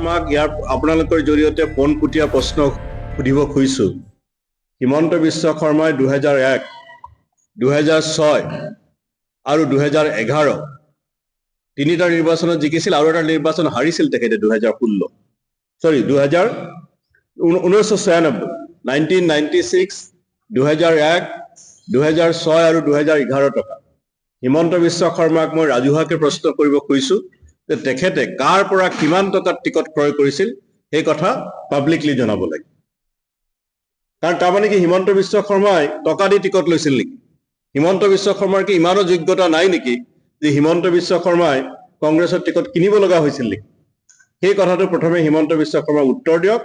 আমাক ইয়াৰ আপোনালোকৰ জৰিয়তে পোনপটীয়া প্ৰশ্ন সুধিব খুজিছো। হিমন্ত বিশ্ব শৰ্মাই দুহেজাৰ এক, দুহেজাৰ ছয় আৰু দুহেজাৰ এঘাৰ তিনিটা নিৰ্বাচনত জিকিছিল আৰু এটা নিৰ্বাচন হাৰিছিল তেখেতে দুহেজাৰ ষোল্ল। চৰি দুহেজাৰ ঊনৈছশ ছয়ানব্বৈ নাইনটিন নাইনটি ছিক্স দুহেজাৰ এক, দুহেজাৰ ছয় আৰু দুহেজাৰ এঘাৰ টকা। হিমন্ত বিশ্ব শৰ্মাক মই ৰাজহুৱাকে প্ৰশ্ন কৰিব খুজিছো। যে তেখেতে কাৰ পৰা কিমান টকাত টিকট ক্ৰয় কৰিছিল সেই কথা পাব্লিকলি জনাব লাগে। কাৰণ তাৰমানে কি হিমন্ত বিশ্ব শৰ্মাই টকা দি টিকট লৈছিল নেকি? হিমন্ত বিশ্ব শৰ্মাৰ কি ইমানো যোগ্যতা নাই নেকি যে হিমন্ত বিশ্ব শৰ্মাই কংগ্ৰেছৰ টিকট কিনিব লগা হৈছিল নেকি? সেই কথাটো প্ৰথমে হিমন্ত বিশ্ব শৰ্মাই উত্তৰ দিয়ক।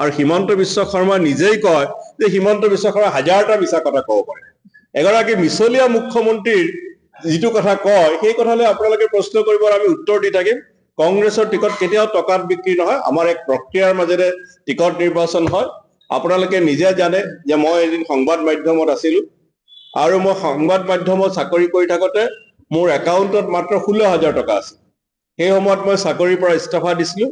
আৰু হিমন্ত বিশ্ব শৰ্মা নিজেই কয় যে হিমন্ত বিশ্ব শৰ্মা হাজাৰটা মিছা কথা ক'ব পাৰে। এগৰাকী মিছলীয়া মুখ্যমন্ত্ৰীৰ যিটো কথা কয় সেই কথালৈ আপোনালোকে প্ৰশ্ন কৰিব আৰু আমি উত্তৰ দি থাকিম। কংগ্ৰেছৰ টিকট কেতিয়াও টকাত বিক্ৰী নহয় আমাৰ এক প্ৰক্ৰিয়াৰ মাজেৰে টিকট নিৰ্বাচন হয়। আপোনালোকে নিজে জানে যে মই এদিন সংবাদ মাধ্যমত আছিলো আৰু মই সংবাদ মাধ্যমত চাকৰি কৰি থাকোতে মোৰ একাউণ্টত মাত্ৰ ষোল্ল হাজাৰ টকা আছিল। সেই সময়ত মই চাকৰিৰ পৰা ইস্তফা দিছিলো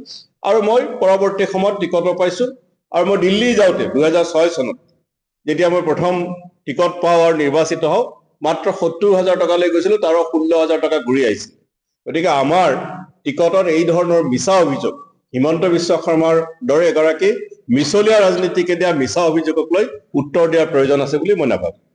আৰু মই পৰৱৰ্তী সময়ত টিকটো পাইছো আৰু মই দিল্লী যাওঁতে দুহেজাৰ ছয় চনত যেতিয়া মই প্ৰথম টিকট পাওঁ আৰু নিৰ্বাচিত হওঁ মাত্ৰ সত্তৰ হাজাৰ টকালৈ গৈছিলো তাৰো ষোল্ল হাজাৰ টকা ঘূৰি আহিছিল গতিকে আমাৰ টিকটত এই ধৰণৰ মিছা অভিযোগ হিমন্ত বিশ্ব শৰ্মাৰ দৰে এগৰাকী মিছলীয়া ৰাজনীতিকে দিয়া মিছা অভিযোগক লৈ উত্তৰ দিয়াৰ প্ৰয়োজন আছে বুলি মই নাভাবোঁ।